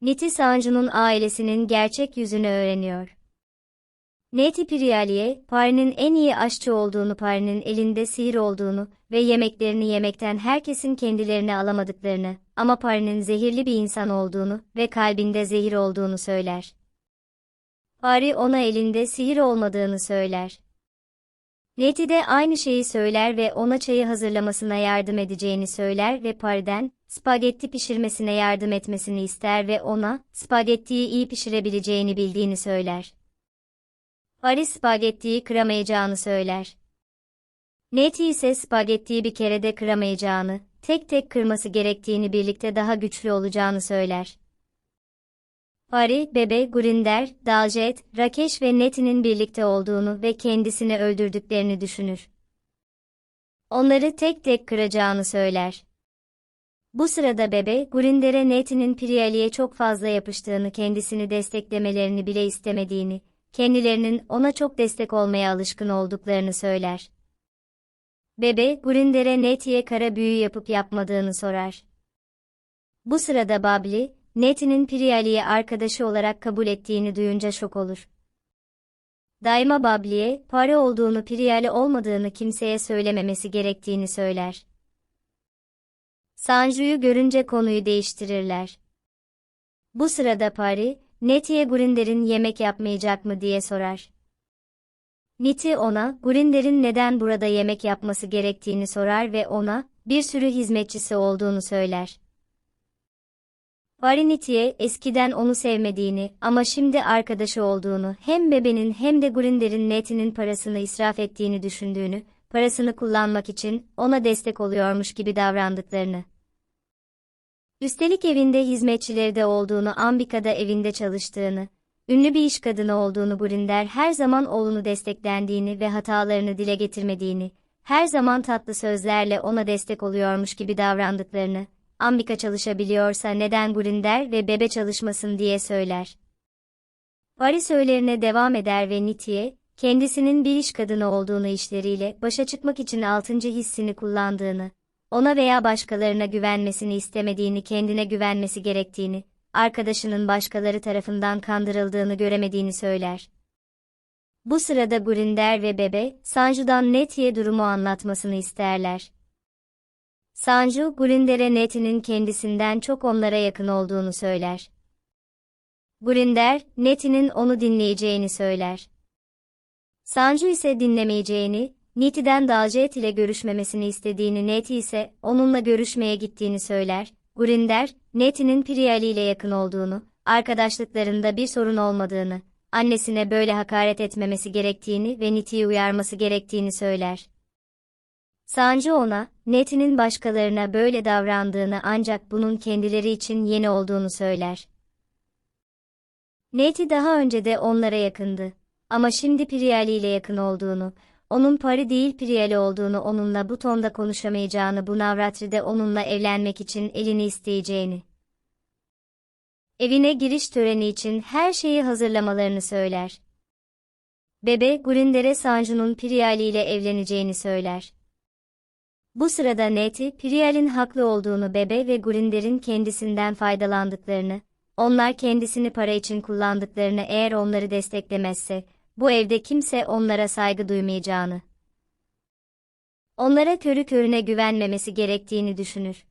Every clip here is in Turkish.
Niti Sanju'nun ailesinin gerçek yüzünü öğreniyor. Neti Priyali'ye, Pari'nin en iyi aşçı olduğunu, Pari'nin elinde sihir olduğunu ve yemeklerini yemekten herkesin kendilerini alamadıklarını ama Pari'nin zehirli bir insan olduğunu ve kalbinde zehir olduğunu söyler. Pari ona elinde sihir olmadığını söyler. Neti de aynı şeyi söyler ve ona çayı hazırlamasına yardım edeceğini söyler ve Pari'den, spagetti pişirmesine yardım etmesini ister ve ona, spagettiyi iyi pişirebileceğini bildiğini söyler. Pari spagettiyi kıramayacağını söyler. Neti ise spagettiyi bir kerede kıramayacağını, tek tek kırması gerektiğini birlikte daha güçlü olacağını söyler. Pari, Bebe, Gurinder, Daljet, Rakesh ve Neti'nin birlikte olduğunu ve kendisini öldürdüklerini düşünür. Onları tek tek kıracağını söyler. Bu sırada Bebe, Gurinder'e Neti'nin Priyali'ye çok fazla yapıştığını kendisini desteklemelerini bile istemediğini, kendilerinin ona çok destek olmaya alışkın olduklarını söyler. Bebe, Gurinder'e Neti'ye kara büyü yapıp yapmadığını sorar. Bu sırada Babli, Neti'nin Priyali'yi arkadaşı olarak kabul ettiğini duyunca şok olur. Daima Babli'ye, para olduğunu Priyali olmadığını kimseye söylememesi gerektiğini söyler. Sanju'yu görünce konuyu değiştirirler. Bu sırada Pari, Neti'ye Gurinder'in yemek yapmayacak mı diye sorar. Niti ona, Gurinder'in neden burada yemek yapması gerektiğini sorar ve ona, bir sürü hizmetçisi olduğunu söyler. Variniti'ye eskiden onu sevmediğini ama şimdi arkadaşı olduğunu, hem bebenin hem de Grinder'in Neti'nin parasını israf ettiğini düşündüğünü, parasını kullanmak için ona destek oluyormuş gibi davrandıklarını. Üstelik evinde hizmetçileri de olduğunu, Ambika'da evinde çalıştığını, ünlü bir iş kadını olduğunu Grinder her zaman oğlunu desteklendiğini ve hatalarını dile getirmediğini, her zaman tatlı sözlerle ona destek oluyormuş gibi davrandıklarını, Ambika çalışabiliyorsa neden Grinder ve Bebe çalışmasın diye söyler. Pari söylerine devam eder ve Niti'ye, kendisinin bir iş kadını olduğunu işleriyle başa çıkmak için altıncı hissini kullandığını, ona veya başkalarına güvenmesini istemediğini kendine güvenmesi gerektiğini, arkadaşının başkaları tarafından kandırıldığını göremediğini söyler. Bu sırada Grinder ve Bebe, Sanju'dan Neti'ye durumu anlatmasını isterler. Sanju, Grinder'e Neti'nin kendisinden çok onlara yakın olduğunu söyler. Grinder, Neti'nin onu dinleyeceğini söyler. Sanju ise dinlemeyeceğini, Niti'den Daljet ile görüşmemesini istediğini Neti ise onunla görüşmeye gittiğini söyler. Grinder, Neti'nin Priyali ile yakın olduğunu, arkadaşlıklarında bir sorun olmadığını, annesine böyle hakaret etmemesi gerektiğini ve Niti'yi uyarması gerektiğini söyler. Sanju ona, Neti'nin başkalarına böyle davrandığını ancak bunun kendileri için yeni olduğunu söyler. Neti daha önce de onlara yakındı. Ama şimdi Priyali ile yakın olduğunu, onun Pari değil Priyali olduğunu onunla bu tonda konuşamayacağını bu Navratri'de onunla evlenmek için elini isteyeceğini. Evine giriş töreni için her şeyi hazırlamalarını söyler. Bebe, Gurinder'e Sanju'nun Priyali ile evleneceğini söyler. Bu sırada Neti, Priyal'in haklı olduğunu Bebe ve Gurinder'in kendisinden faydalandıklarını, onlar kendisini para için kullandıklarını eğer onları desteklemezse, bu evde kimse onlara saygı duymayacağını, onlara körü körüne güvenmemesi gerektiğini düşünür.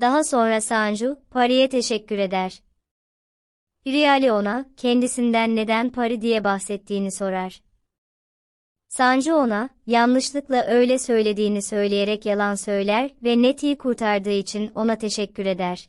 Daha sonra Sanju, Pari'ye teşekkür eder. Priyali ona, kendisinden neden Pari diye bahsettiğini sorar. Sanju ona, yanlışlıkla öyle söylediğini söyleyerek yalan söyler ve Neti'yi kurtardığı için ona teşekkür eder.